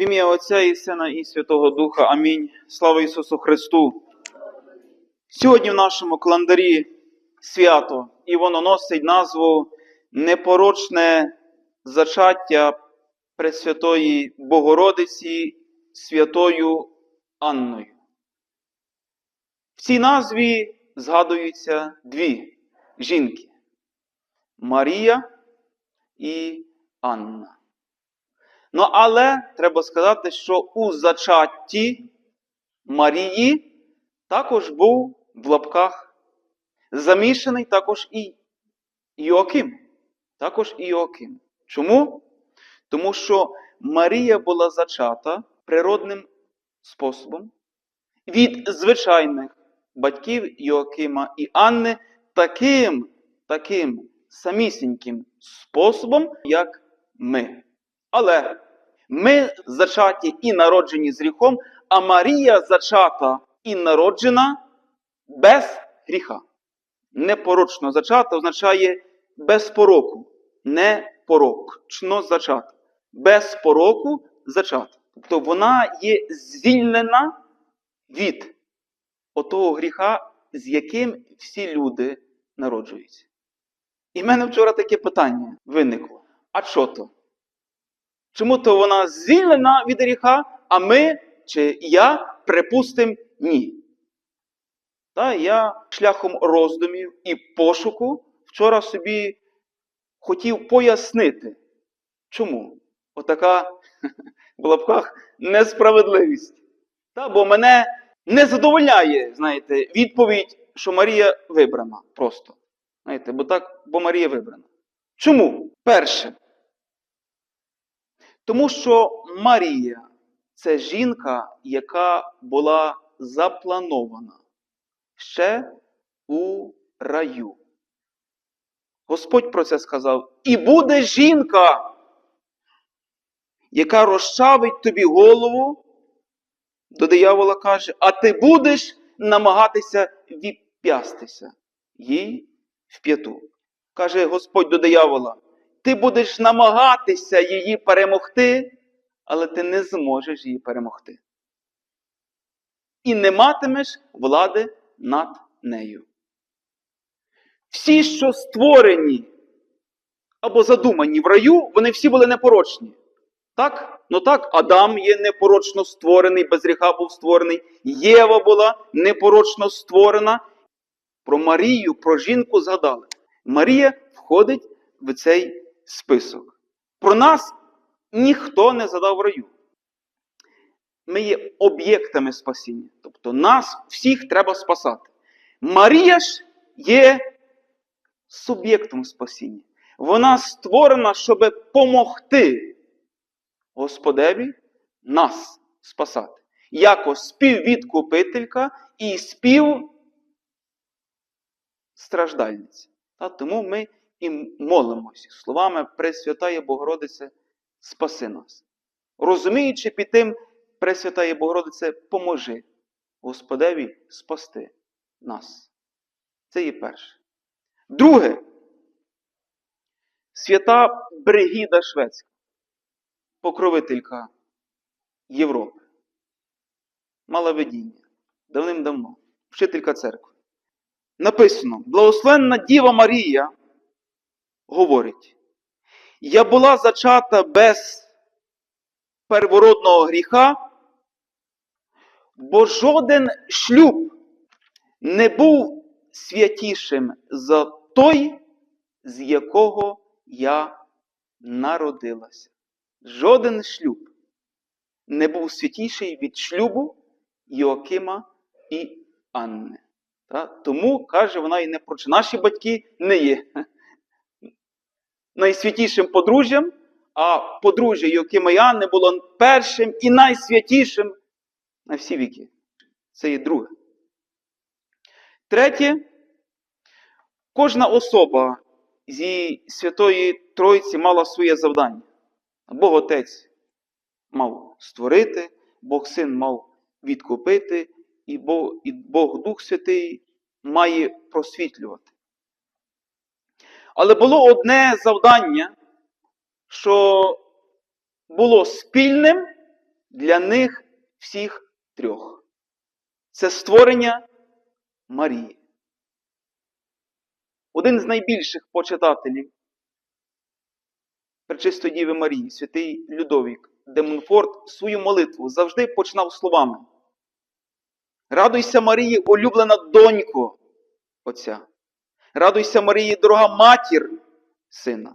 В ім'я Отця і Сина і Святого Духа. Амінь. Слава Ісусу Христу. Сьогодні в нашому календарі свято, і воно носить назву Непорочне зачаття Пресвятої Богородиці Святою Анною. В цій назві згадуються дві жінки Марія і Анна. Ну, але треба сказати, що у зачатті Марії також був в лапках замішаний також і Іоаким. Також Іоаким. Чому? Тому що Марія була зачата природним способом від звичайних батьків Іоакима і Анни таким, таким самісіньким способом, як ми. Але ми зачаті і народжені з гріхом, а Марія зачата і народжена без гріха. Непорочно зачата означає без пороку. Непорочно зачата. Без пороку зачата. Тобто вона є звільнена від отого гріха, з яким всі люди народжуються. І в мене вчора таке питання виникло. А що то? Чому то вона звільнена від гріха, а ми чи я припустимо ні. Та я шляхом роздумів і пошуку вчора собі хотів пояснити, чому отака в лапках несправедливість. Та, бо мене не задовольняє, знаєте, відповідь, що Марія вибрана просто. Знаєте, бо так, бо Марія вибрана. Чому? Перше. Тому що Марія це жінка, яка була запланована ще у раю. Господь про це сказав: І буде жінка, яка розчавить тобі голову, до диявола каже, а ти будеш намагатися відп'ястися їй в п'яту. Каже Господь до диявола, ти будеш намагатися її перемогти, але ти не зможеш її перемогти. І не матимеш влади над нею. Всі, що створені або задумані в раю, вони всі були непорочні. Так? Ну так, Адам є непорочно створений, без гріха був створений. Єва була непорочно створена. Про Марію, про жінку згадали. Марія входить в цей список. Про нас ніхто не задав раю. Ми є об'єктами спасіння. Тобто нас всіх треба спасати. Марія ж є суб'єктом спасіння. Вона створена, щоб помогти Господеві нас спасати. Як співвідкупителька і співстраждальниця. Тому ми і молимося словами Пресвятає Богородице, спаси нас. Розуміючи під тим, Пресвятає Богородице, поможи Господеві спасти нас. Це є перше. Друге, свята Бригіда Шведська, покровителька Європи. Мала видіння давним-давно, вчителька церкви. Написано: Благословенна Діва Марія говорить: Я була зачата без первородного гріха, бо жоден шлюб не був святішим за той, з якого я народилася. Жоден шлюб не був святіший від шлюбу Йоакима і Анни. Тому, каже, вона і не проче. Наші батьки не є найсвятішим подружжям, а подружжя Йоакима і Анни було першим і найсвятішим на всі віки. Це є друге. Третє, кожна особа зі Святої Тройці мала своє завдання. Бог Отець мав створити, Бог Син мав відкупити, і Бог, і Бог Дух Святий має просвітлювати. Але було одне завдання, що було спільним для них всіх трьох. Це створення Марії. Один з найбільших почитателів Пречистої Діви Марії, святий Людовік де Монфорт, свою молитву завжди починав словами. Радуйся, Марії, улюблена донько Отця. Радуйся, Марії, дорога матір Сина.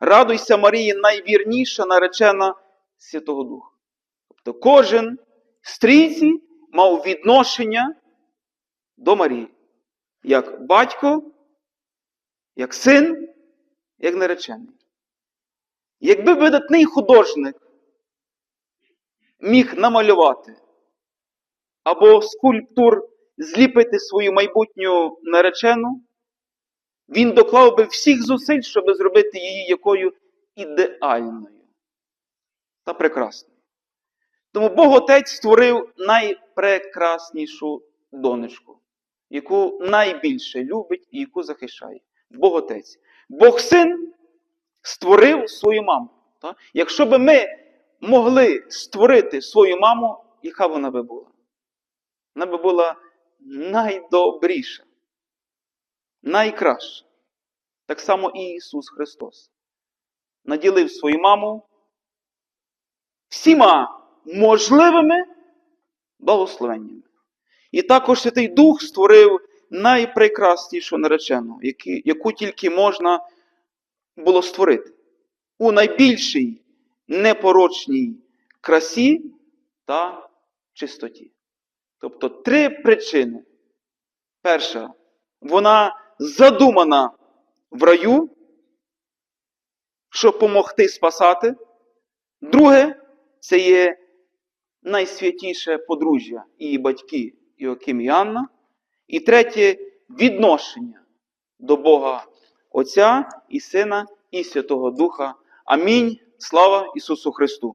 Радуйся, Марії, найвірніша наречена Святого Духа. Тобто кожен з трійці мав відношення до Марії, як батько, як син, як наречений. Якби видатний художник міг намалювати або скульптур зліпити свою майбутню наречену, він доклав би всіх зусиль, щоб зробити її якою ідеальною та прекрасною. Тому Бог Отець створив найпрекраснішу донечку, яку найбільше любить і яку захищає. Бог Отець. Бог Син створив свою маму. Так? Якщо би ми могли створити свою маму, яка вона би була? Вона би була найдобріша, найкраща. Так само і Ісус Христос наділив свою маму всіма можливими благословеннями. І також Святий Дух створив найпрекраснішу наречену, яку тільки можна було створити у найбільшій непорочній красі та чистоті. Тобто три причини. Перша, вона задумана в раю, щоб помогти спасати. Друге, це є найсвятіше подружжя її батьки Іоким і Анна. І третє відношення до Бога Отця і Сина і Святого Духа. Амінь. Слава Ісусу Христу!